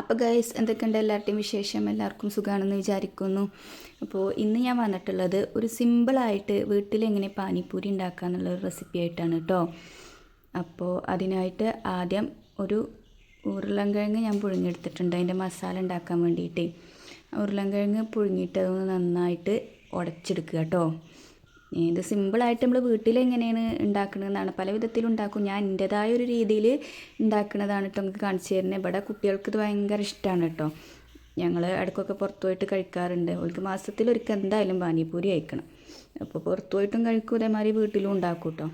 അപ്പോൾ ഗൈസ് എന്തൊക്കെയുണ്ട് എല്ലാവരുടെയും വിശേഷം? എല്ലാവർക്കും സുഖമാണെന്ന് വിചാരിക്കുന്നു. അപ്പോൾ ഇന്ന് ഞാൻ വന്നിട്ടുള്ളത് ഒരു സിമ്പിളായിട്ട് വീട്ടിൽ എങ്ങനെ പാനിപ്പൂരി ഉണ്ടാക്കുക എന്നുള്ള ഒരു റെസിപ്പി ആയിട്ടാണ് കേട്ടോ അപ്പോൾ അതിനായിട്ട് ആദ്യം ഒരു ഉരുളൻകിഴങ്ങ് ഞാൻ പുഴുങ്ങിയെടുത്തിട്ടുണ്ട്. അതിന്റെ മസാല ഉണ്ടാക്കാൻ വേണ്ടിയിട്ട്. ഉരുളൻകിഴങ്ങ് പുഴുങ്ങിയിട്ട് അതൊന്ന് നന്നായിട്ട് ഉടച്ചെടുക്കുക കേട്ടോ ഇത് സിമ്പിളായിട്ട് നമ്മൾ വീട്ടിൽ എങ്ങനെയാണ് ഉണ്ടാക്കുന്നതെന്നാണ് പല വിധത്തിൽ ഉണ്ടാക്കും. ഞാൻ എന്റെതായ ഒരു രീതിയിൽ ഉണ്ടാക്കുന്നതാണ് കേട്ടോ നമുക്ക് കാണിച്ചു തരുന്നത് ഇവിടെ കുട്ടികൾക്ക് ഇത് ഭയങ്കര ഇഷ്ടമാണ് കേട്ടോ ഞങ്ങൾ ഇടയ്ക്കൊക്കെ പുറത്തു പോയിട്ട് കഴിക്കാറുണ്ട്. ഒരു മാസത്തിൽ ഒരിക്കൽ എന്തായാലും പാനിപ്പൂരി കഴിക്കണം. അപ്പോൾ പുറത്തു പോയിട്ടും കഴിക്കും ഇതേമാതിരി വീട്ടിലും ഉണ്ടാക്കും കേട്ടോ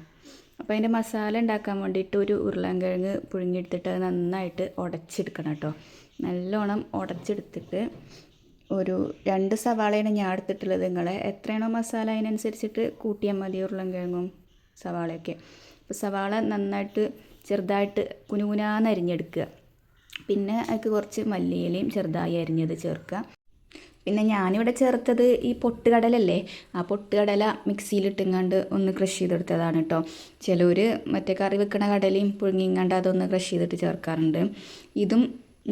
അപ്പോൾ അതിന്റെ മസാല ഉണ്ടാക്കാൻ വേണ്ടിയിട്ട് ഒരു ഉരുളൻകിഴങ്ങ് പുഴുങ്ങിയെടുത്തിട്ട് അത് നന്നായിട്ട് ഉടച്ചെടുക്കണം കേട്ടോ നല്ലോണം ഉടച്ചെടുത്തിട്ട് ഒരു രണ്ട് സവാളയാണ് ഞാൻ എടുത്തിട്ടുള്ളത്. നിങ്ങളെ എത്രയാണോ മസാല അതിനനുസരിച്ചിട്ട് കൂട്ടിയാൽ മതി ഉരുളൻകിഴങ്ങും സവാളയൊക്കെ. അപ്പോൾ സവാള നന്നായിട്ട് ചെറുതായിട്ട് കുനുകുനാന്ന് അരിഞ്ഞെടുക്കുക. പിന്നെ അതിക്ക് കുറച്ച് മല്ലിയിലയും ചെറുതായി അരിഞ്ഞത് ചേർക്കുക. പിന്നെ ഞാനിവിടെ ചേർത്തത് ഈ പൊട്ടുകടലല്ലേ? ആ പൊട്ടുകടല മിക്സിയിലിട്ടിങ്ങാണ്ട് ഒന്ന് ക്രഷ് ചെയ്തെടുത്തതാണ് കേട്ടോ ചിലർ മറ്റേ കറി വെക്കണ കടലയും പുഴുങ്ങിങ്ങാണ്ട് അതൊന്ന് ക്രഷ് ചെയ്തിട്ട് ചേർക്കാറുണ്ട്. ഇതും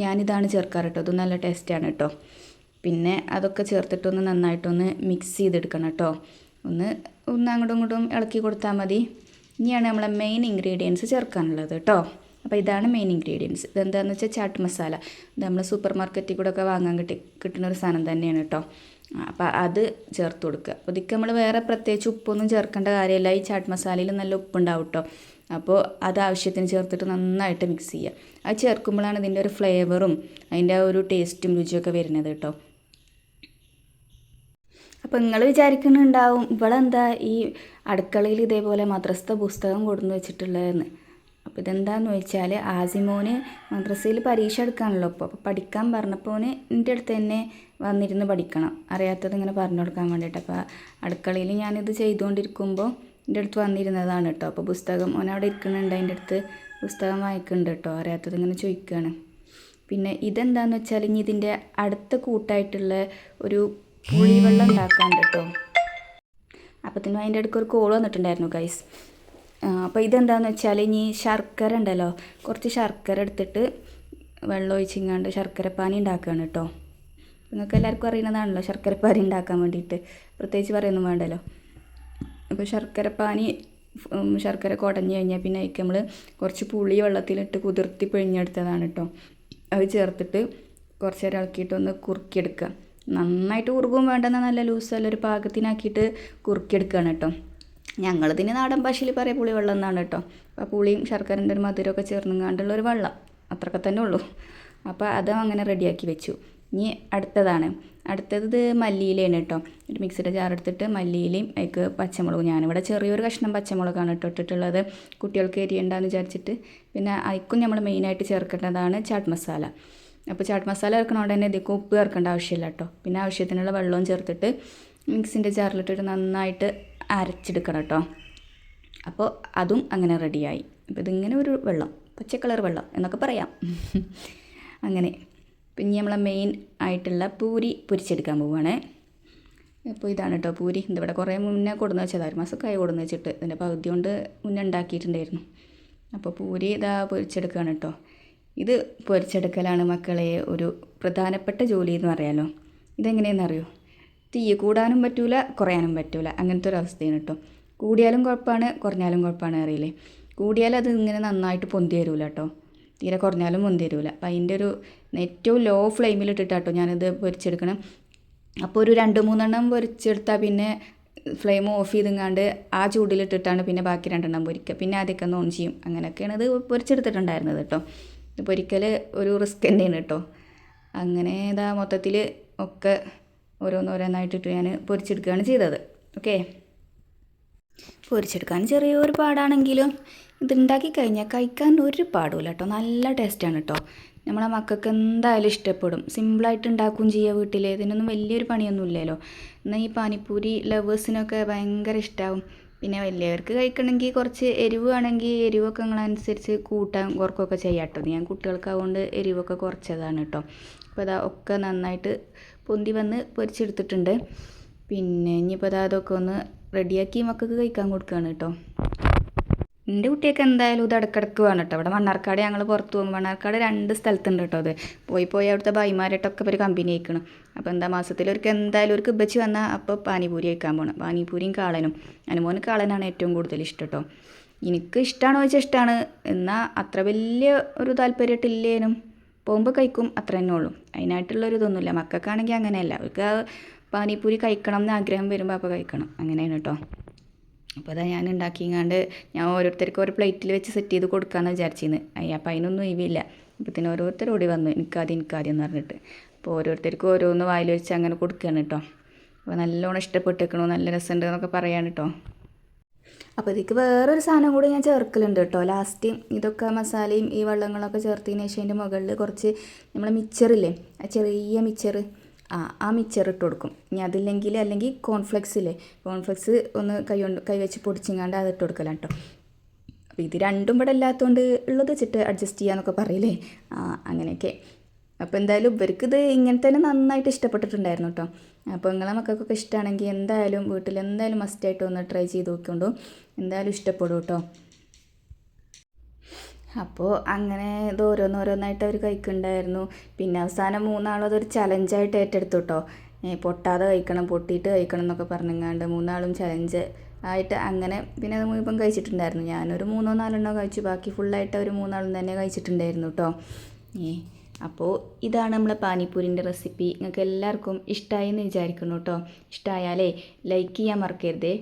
ഞാനിതാണ് ചേർക്കാറ് കേട്ടോ ഇതും നല്ല ടേസ്റ്റാണ് കേട്ടോ പിന്നെ അതൊക്കെ ചേർത്തിട്ടൊന്ന് നന്നായിട്ടൊന്ന് മിക്സ് ചെയ്തെടുക്കണം കേട്ടോ. ഒന്ന് ഒന്ന് അങ്ങോട്ടും ഇങ്ങോട്ടും ഇളക്കി കൊടുത്താൽ മതി. ഇനിയാണ് നമ്മളെ മെയിൻ ഇൻഗ്രീഡിയൻസ് ചേർക്കാനുള്ളത് കേട്ടോ. അപ്പോൾ ഇതാണ് മെയിൻ ഇൻഗ്രീഡിയൻസ് ഇതെന്താണെന്ന് വെച്ചാൽ ചാട്ട് മസാല ഇത് നമ്മൾ സൂപ്പർ മാർക്കറ്റിൽ കൂടെ ഒക്കെ വാങ്ങാൻ കിട്ടി കിട്ടുന്ന ഒരു സാധനം തന്നെയാണ് കേട്ടോ. അപ്പോൾ അത് ചേർത്ത് കൊടുക്കുക. അപ്പോൾ നമ്മൾ വേറെ പ്രത്യേകിച്ച് ഉപ്പൊന്നും ചേർക്കേണ്ട കാര്യമില്ല. ഈ ചാട്ട് മസാലയിൽ നല്ല ഉപ്പുണ്ടാവും കേട്ടോ. അപ്പോൾ അത് ആവശ്യത്തിന് ചേർത്തിട്ട് നന്നായിട്ട് മിക്സ് ചെയ്യുക. അത് ചേർക്കുമ്പോഴാണ് ഇതിന്റെ ഒരു ഫ്ലേവറും അതിന്റെ ഒരു ടേസ്റ്റും രുചിയൊക്കെ വരുന്നത് കേട്ടോ. അപ്പോൾ നിങ്ങൾ വിചാരിക്കുന്നുണ്ടാവും ഇവളെന്താ ഈ അടുക്കളയിൽ ഇതേപോലെ മദ്രസത്തെ പുസ്തകം കൊടുന്ന് വെച്ചിട്ടുള്ളതെന്ന്. അപ്പോൾ ഇതെന്താന്ന് വെച്ചാൽ ആസിമോന് മദ്രസയിൽ പരീക്ഷ എടുക്കാണല്ലോ ഇപ്പോൾ അപ്പോൾ പഠിക്കാൻ പറഞ്ഞപ്പോൾ എന്റെ അടുത്ത് തന്നെ വന്നിരുന്ന് പഠിക്കണം. അറിയാത്തത് ഇങ്ങനെ പറഞ്ഞു കൊടുക്കാൻ വേണ്ടിയിട്ട്. അപ്പോൾ അടുക്കളയിൽ ഞാനിത് ചെയ്തുകൊണ്ടിരിക്കുമ്പോൾ എന്റെ അടുത്ത് വന്നിരുന്നതാണ് കേട്ടോ അപ്പോൾ പുസ്തകം ഓൻ അവിടെ ഇരിക്കുന്നുണ്ട്. അതിന്റെ അടുത്ത് പുസ്തകം വായിക്കുന്നുണ്ട് കേട്ടോ അറിയാത്തത് ഇങ്ങനെ ചോദിക്കുകയാണ് പിന്നെ ഇതെന്താന്ന് വെച്ചാൽ ഇനി ഇതിന്റെ അടുത്ത കൂട്ടായിട്ടുള്ള ഒരു പുളിവെള്ളം ഉണ്ടാക്കാണ്ട് കേട്ടോ. അപ്പത്തിനും അതിന്റെ അടുക്ക് ഒരു കോൾ വന്നിട്ടുണ്ടായിരുന്നു ഗൈസ് അപ്പോൾ ഇതെന്താണെന്ന് വെച്ചാൽ ഇനി ശർക്കര ഉണ്ടല്ലോ കുറച്ച് ശർക്കര എടുത്തിട്ട് വെള്ളം ഒഴിച്ചിങ്ങാണ്ട് ശർക്കരപ്പാനി ഉണ്ടാക്കുകയാണ് കേട്ടോ. നിങ്ങൾക്ക് എല്ലാവർക്കും അറിയുന്നതാണല്ലോ ശർക്കരപ്പാനി ഉണ്ടാക്കാൻ വേണ്ടിയിട്ട്. പ്രത്യേകിച്ച് പറയുന്നു വേണ്ടല്ലോ. അപ്പോൾ ശർക്കരപ്പാനി ശർക്കര കുടഞ്ഞു കഴിഞ്ഞാൽ പിന്നെ അതിക്ക് നമ്മൾ കുറച്ച് പുളി വെള്ളത്തിലിട്ട് കുതിർത്തി പിഴിഞ്ഞെടുത്തതാണ് കേട്ടോ. അത് ചേർത്തിട്ട് കുറച്ച് നേരം ഇളക്കിയിട്ടൊന്ന് കുറുക്കിയെടുക്കുക. നന്നായിട്ട് കുറുകും വേണ്ടെന്ന നല്ല ലൂസല്ല ഒരു പാകത്തിനാക്കിയിട്ട് കുറുക്കിയെടുക്കുകയാണ് കേട്ടോ. ഞങ്ങളിതിന് നാടൻ ഭാഷയിൽ പറയാം പുളി വെള്ളം എന്നാണ് കേട്ടോ. അപ്പോൾ പുളിയും ശർക്കരന്റെ ഒരു മധുരമൊക്കെ ചേർന്നും ഒരു വെള്ളം. അത്രയൊക്കെ തന്നെ ഉള്ളൂ. അപ്പോൾ അതും അങ്ങനെ റെഡിയാക്കി വെച്ചു. ഇനി അടുത്തതാണ്. അടുത്തത് മല്ലിയിലയാണ് കേട്ടോ. ഒരു മിക്സിയുടെ ജാർ എടുത്തിട്ട് മല്ലിയിലയും അതിക്ക് പച്ചമുളകും ഞാനിവിടെ ചെറിയൊരു കഷ്ണം പച്ചമുളകാണ് കേട്ടോ ഇട്ടിട്ടുള്ളത്. കുട്ടികൾക്ക് എരിയണ്ടെന്ന് വിചാരിച്ചിട്ട്. പിന്നെ അതിക്കും നമ്മൾ മെയിനായിട്ട് ചേർക്കേണ്ടതാണ് ചാട്ട് മസാല. അപ്പോൾ ചാട്ട് മസാല ചേർക്കണോണ്ട് തന്നെ ഇതിലേക്ക് ഉപ്പ് ചേർക്കേണ്ട ആവശ്യമില്ല കേട്ടോ പിന്നെ ആവശ്യത്തിനുള്ള വെള്ളവും ചേർത്തിട്ട് മിക്സിന്റെ ജാറിലിട്ടിട്ട് നന്നായിട്ട് അരച്ചെടുക്കണം കേട്ടോ അപ്പോൾ അതും അങ്ങനെ റെഡിയായി. അപ്പോൾ ഇതിങ്ങനെ ഒരു വെള്ളം പച്ചക്കളർ കളർ വെള്ളം എന്നൊക്കെ പറയാം. അങ്ങനെ. പിന്നെ നമ്മളെ മെയിൻ ആയിട്ടുള്ള പൂരി പൊരിച്ചെടുക്കാൻ പോവുകയാണ് അപ്പോൾ ഇതാണ് കേട്ടോ പൂരി. ഇതിവിടെ കുറേ മുന്നേ കൊടുന്ന് വെച്ചത്. ഒരു മാസമൊക്കെ കൊടുന്ന് വെച്ചിട്ട്. ഇതിന്റെ പകുതി കൊണ്ട് മുന്നേ ഉണ്ടാക്കിയിട്ടുണ്ടായിരുന്നു. അപ്പോൾ പൂരി ഇതാ പൊരിച്ചെടുക്കുകയാണ് കേട്ടോ ഇത് പൊരിച്ചെടുക്കലാണ് മക്കളെ ഒരു പ്രധാനപ്പെട്ട ജോലി എന്ന് പറയാലോ. ഇതെങ്ങനെയെന്നറിയോ? തീ കൂടാനും പറ്റൂല കുറയാനും പറ്റൂല. അങ്ങനത്തെ ഒരു അവസ്ഥയാണ് കേട്ടോ. കൂടിയാലും കുഴപ്പമാണ് കുറഞ്ഞാലും കുഴപ്പമാണ് അറിയില്ലേ? കൂടിയാൽ അത് ഇങ്ങനെ നന്നായിട്ട് പൊന്തി തരൂല കേട്ടോ. തീരെ കുറഞ്ഞാലും പൊന്തി തരൂല അപ്പം അതിന്റെ ഒരു ഏറ്റവും ലോ ഫ്ലെയിമിലിട്ടിട്ടാട്ടോ ഞാനിത് പൊരിച്ചെടുക്കണം. അപ്പോൾ ഒരു രണ്ട് മൂന്നെണ്ണം പൊരിച്ചെടുത്താൽ പിന്നെ ഫ്ലെയിം ഓഫ് ചെയ്തെങ്ങാണ്ട് ആ ചൂടിലിട്ടിട്ടാണ് പിന്നെ ബാക്കി രണ്ടെണ്ണം പൊരിക്കുക. പിന്നെ ആദ്യമൊക്കെ ഒന്ന് ഓൺ ചെയ്യും. അങ്ങനെയൊക്കെയാണ് ഇത് പൊരിച്ചെടുത്തിട്ടുണ്ടായിരുന്നത് കേട്ടോ. ഇത് പൊരിക്കൽ ഒരു റിസ്ക് തന്നെയാണ് കേട്ടോ അങ്ങനെ ഇതാ മൊത്തത്തിൽ ഒക്കെ ഓരോന്നോരോന്നായിട്ടിട്ട് ഞാൻ പൊരിച്ചെടുക്കുകയാണ് ചെയ്തത്. ഓക്കെ? പൊരിച്ചെടുക്കാൻ ചെറിയൊരു പാടാണെങ്കിലും ഇതുണ്ടാക്കി കഴിഞ്ഞാൽ കഴിക്കാൻ ഒരു പാടുമില്ല കേട്ടോ നല്ല ടേസ്റ്റാണ് കേട്ടോ നമ്മളെ മക്കൾക്ക് എന്തായാലും ഇഷ്ടപ്പെടും. സിമ്പിളായിട്ട് ഉണ്ടാക്കുകയും ചെയ്യുക വീട്ടിൽ ഇതിനൊന്നും വലിയൊരു പണിയൊന്നും ഇല്ലല്ലോ എന്നാൽ ഈ പാനിപ്പൂരി ലവേഴ്സിനൊക്കെ ഭയങ്കര ഇഷ്ടമാവും പിന്നെ വലിയവർക്ക് കഴിക്കണമെങ്കിൽ കുറച്ച് എരിവ് ആണെങ്കിൽ എരിവൊക്കെ നിങ്ങളനുസരിച്ച് കൂട്ടാൻ കുറക്കൊക്കെ ചെയ്യാം കേട്ടോ. ഞാൻ കുട്ടികൾക്ക് അതുകൊണ്ട് എരിവൊക്കെ കുറച്ചതാണ് കേട്ടോ. അപ്പോൾ അതാ ഒക്കെ നന്നായിട്ട് പൊന്തി വന്ന് പൊരിച്ചെടുത്തിട്ടുണ്ട്. പിന്നെ ഇനിയിപ്പോൾ അതാ അതൊക്കെ ഒന്ന് റെഡിയാക്കി മക്കൾക്ക് കഴിക്കാൻ കൊടുക്കുകയാണ് കേട്ടോ. എന്റെ കുട്ടിയൊക്കെ എന്തായാലും ഇത് ഇടക്കിടക്ക് വേണം കേട്ടോ. ഇവിടെ മണ്ണാർക്കാട് ഞങ്ങൾ പുറത്ത് പോകും മണ്ണാർക്കാട് രണ്ട് സ്ഥലത്തുണ്ട് കേട്ടോ അത്. പോയി പോയി അവിടുത്തെ ഭായിമാരായിട്ടൊക്കെ ഒരു കമ്പനി ആയിക്കണം. അപ്പോൾ എന്താ മാസത്തിൽ മാസത്തിലൊരിക്കൽ എന്തായാലും ഒരു ബച്ച് വന്നാൽ അപ്പോൾ പാനിപൂരി കഴിക്കാൻ പോകണം പാനിപൂരിയും കാളനും. അനുമോന് കാളനാണ് ഏറ്റവും കൂടുതൽ ഇഷ്ടം കേട്ടോ. എനിക്ക് ഇഷ്ടമാണോ ചോദിച്ചാൽ ഇഷ്ടമാണ് എന്നാൽ അത്ര വലിയ ഒരു താല്പര്യമായിട്ടില്ലേനും പോകുമ്പോൾ കഴിക്കും അത്ര തന്നെ ഉള്ളൂ. അതിനായിട്ടുള്ളൊരു ഇതൊന്നുമില്ല. മക്കൾക്കാണെങ്കിൽ അങ്ങനെയല്ല. അവർക്ക് പാനിപൂരി കഴിക്കണം എന്ന് ആഗ്രഹം വരുമ്പോൾ അപ്പോൾ കഴിക്കണം. അങ്ങനെയാണ് കേട്ടോ. അപ്പോൾ അതാ ഞാൻ ഉണ്ടാക്കിങ്ങാണ്ട് ഞാൻ ഓരോരുത്തർക്ക് ഓരോ പ്ലേറ്റിൽ വെച്ച് സെറ്റ് ചെയ്ത് കൊടുക്കാമെന്ന് വിചാരിച്ചിരുന്നു അപ്പം അതിനൊന്നും ഒഴിവില്ല. അപ്പത്തിന് ഓരോരുത്തർ ഓടി വന്നു. എനിക്കാദ്യം എനിക്കാദ്യം എന്ന് പറഞ്ഞിട്ട്. അപ്പോൾ ഓരോരുത്തർക്കും ഓരോന്ന് വായിൽ വെച്ച് അങ്ങനെ കൊടുക്കുകയാണ് കേട്ടോ അപ്പോൾ നല്ലോണം ഇഷ്ടപ്പെട്ടേക്കണു നല്ല രസമുണ്ട് എന്നൊക്കെ പറയാണ് കേട്ടോ അപ്പോൾ ഇതിക്ക് വേറൊരു സാധനം കൂടി ഞാൻ ചേർക്കലുണ്ട് കേട്ടോ ലാസ്റ്റ് ഇതൊക്കെ മസാലയും ഈ വെള്ളങ്ങളൊക്കെ ചേർത്തതിന് ശേഷം അതിന്റെ മുകളിൽ കുറച്ച് നമ്മൾ മിച്ചറില്ലേ ആ ചെറിയ മിച്ചർ ആ ആ ഇട്ട് കൊടുക്കും. ഇനി അതില്ലെങ്കിൽ അല്ലെങ്കിൽ കോൺഫ്ലെക്സ് ഇല്ലേ? കോൺഫ്ലെക്സ് ഒന്ന് കൈ കൊണ്ട് കൈ വെച്ച് പൊടിച്ചിങ്ങാണ്ട് അത് ഇട്ട് കൊടുക്കലാണ് കേട്ടോ അപ്പോൾ ഇത് രണ്ടും ഇവിടെ ഇല്ലാത്തതുകൊണ്ട് ഉള്ളത് വെച്ചിട്ട് അഡ്ജസ്റ്റ് ചെയ്യാന്നൊക്കെ പറയില്ലേ? ആ അങ്ങനെയൊക്കെ. അപ്പോൾ എന്തായാലും ഇവർക്ക് ഇത് ഇങ്ങനെ തന്നെ നന്നായിട്ട് ഇഷ്ടപ്പെട്ടിട്ടുണ്ടായിരുന്നു കേട്ടോ അപ്പോൾ നിങ്ങളെ മക്കൾക്കൊക്കെ ഇഷ്ടമാണെങ്കിൽ എന്തായാലും വീട്ടിൽ എന്തായാലും മസ്റ്റായിട്ട് ഒന്ന് ട്രൈ ചെയ്ത് നോക്കിക്കൊണ്ടു. എന്തായാലും ഇഷ്ടപ്പെടും കേട്ടോ അപ്പോൾ അങ്ങനെ ഇത് ഓരോന്നോരോന്നായിട്ട് അവർ കഴിക്കുന്നുണ്ടായിരുന്നു പിന്നെ അവസാനം മൂന്നാളും അതൊരു ചലഞ്ചായിട്ട് ഏറ്റെടുത്തു കേട്ടോ പൊട്ടാതെ കഴിക്കണം പൊട്ടിയിട്ട് കഴിക്കണം എന്നൊക്കെ പറഞ്ഞങ്ങാണ്ട് മൂന്നാളും ചലഞ്ച് ആയിട്ട് അങ്ങനെ പിന്നെ അത് മുഴുവൻ കഴിച്ചിട്ടുണ്ടായിരുന്നു. ഞാനൊരു മൂന്നോ നാലെണ്ണോ കഴിച്ചു. ബാക്കി ഫുള്ളായിട്ട് ഒരു മൂന്നാളും തന്നെ കഴിച്ചിട്ടുണ്ടായിരുന്നു കേട്ടോ ഏ അപ്പോൾ ഇതാണ് നമ്മളെ പാനിപ്പൂരിന്റെ റെസിപ്പി നിങ്ങൾക്ക് എല്ലാവർക്കും ഇഷ്ടമായി എന്ന് വിചാരിക്കുന്നു കേട്ടോ ഇഷ്ടമായാലേ ലൈക്ക് ചെയ്യാൻ മറക്കരുതേ.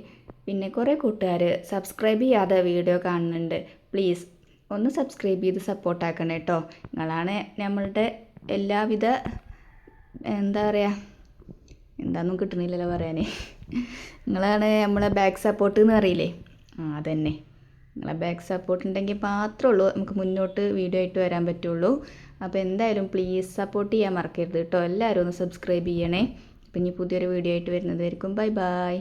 പിന്നെ കുറേ കൂട്ടുകാർ സബ്സ്ക്രൈബ് ചെയ്യാതെ വീഡിയോ കാണുന്നുണ്ട്. പ്ലീസ് ഒന്ന് സബ്സ്ക്രൈബ് ചെയ്ത് സപ്പോർട്ടാക്കണം കേട്ടോ നിങ്ങളാണ് നമ്മളുടെ എല്ലാവിധ എന്താ പറയുക എന്താണെന്നും കിട്ടുന്നില്ലല്ലോ പറയാൻ നിങ്ങളാണ് നമ്മളെ ബാക്ക് സപ്പോർട്ട് എന്ന് അറിയില്ലേ ആ അതന്നെ. നിങ്ങളെ ബാക്ക് സപ്പോർട്ട് ഉണ്ടെങ്കിൽ മാത്രമേ ഉള്ളൂ നമുക്ക് മുന്നോട്ട് വീഡിയോ ആയിട്ട് വരാൻ പറ്റുള്ളൂ. അപ്പോൾ എന്തായാലും പ്ലീസ് സപ്പോർട്ട് ചെയ്യാൻ മറക്കരുത് കേട്ടോ എല്ലാവരും ഒന്ന് സബ്സ്ക്രൈബ് ചെയ്യണേ. അപ്പം ഇനി പുതിയൊരു വീഡിയോ ആയിട്ട് വരുന്നതായിരിക്കും ബൈ ബൈ